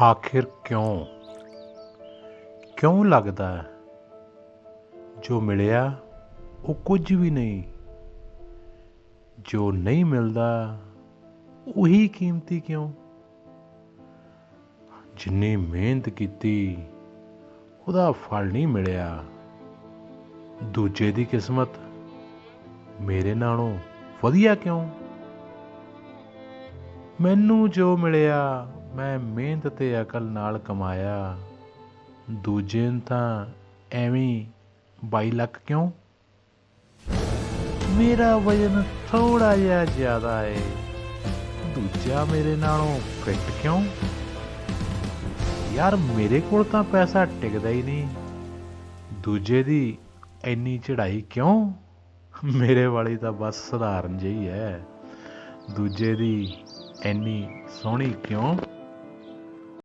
ਆਖਿਰ ਕਿਉਂ? ਕਿਉਂ ਲੱਗਦਾ ਜੋ ਮਿਲਿਆ, ਉਹ ਕੁਝ ਵੀ ਨਹੀਂ। ਜੋ ਨਹੀਂ ਮਿਲਦਾ, ਉਹੀ ਕੀਮਤੀ ਕਿਉਂ? ਜਿੰਨੀ ਮਿਹਨਤ ਕੀਤੀ, ਉਹਦਾ ਫਲ ਨਹੀਂ ਮਿਲਿਆ। ਦੂਜੇ ਦੀ ਕਿਸਮਤ, ਮੇਰੇ ਨਾਲੋਂ ਵਧੀਆ ਕਿਉਂ? ਮੈਨੂੰ ਜੋ ਮਿਲਿਆ ਮੈਂ ਮਿਹਨਤ ਤੇ ਅਕਲ ਨਾਲ ਕਮਾਇਆ। ਦੂਜੇ ਨੂੰ ਤਾਂ ਐਵੇਂ 22 ਲੱਖ ਕਿਉਂ? ਮੇਰਾ ਵਜਨ ਥੋੜਾ ਜਿਹਾ ਜ਼ਿਆਦਾ ਏ। ਦੂਜਾ ਮੇਰੇ ਨਾਲੋਂ ਫਿੱਟ ਕਿਉਂ? ਯਾਰ ਮੇਰੇ ਕੋਲ ਤਾਂ ਪੈਸਾ ਟਿਕਦਾ ਹੀ ਨਹੀਂ। ਦੂਜੇ ਦੀ ਇੰਨੀ ਚੜ੍ਹਾਈ ਕਿਉਂ? ਮੇਰੇ ਵਾਲੀ ਤਾਂ ਬਸ ਸਧਾਰਨ ਜਿਹੀ ਹੈ। ਦੂਜੇ ਦੀ ਇੰਨੀ ਸੋਹਣੀ ਕਿਉਂ?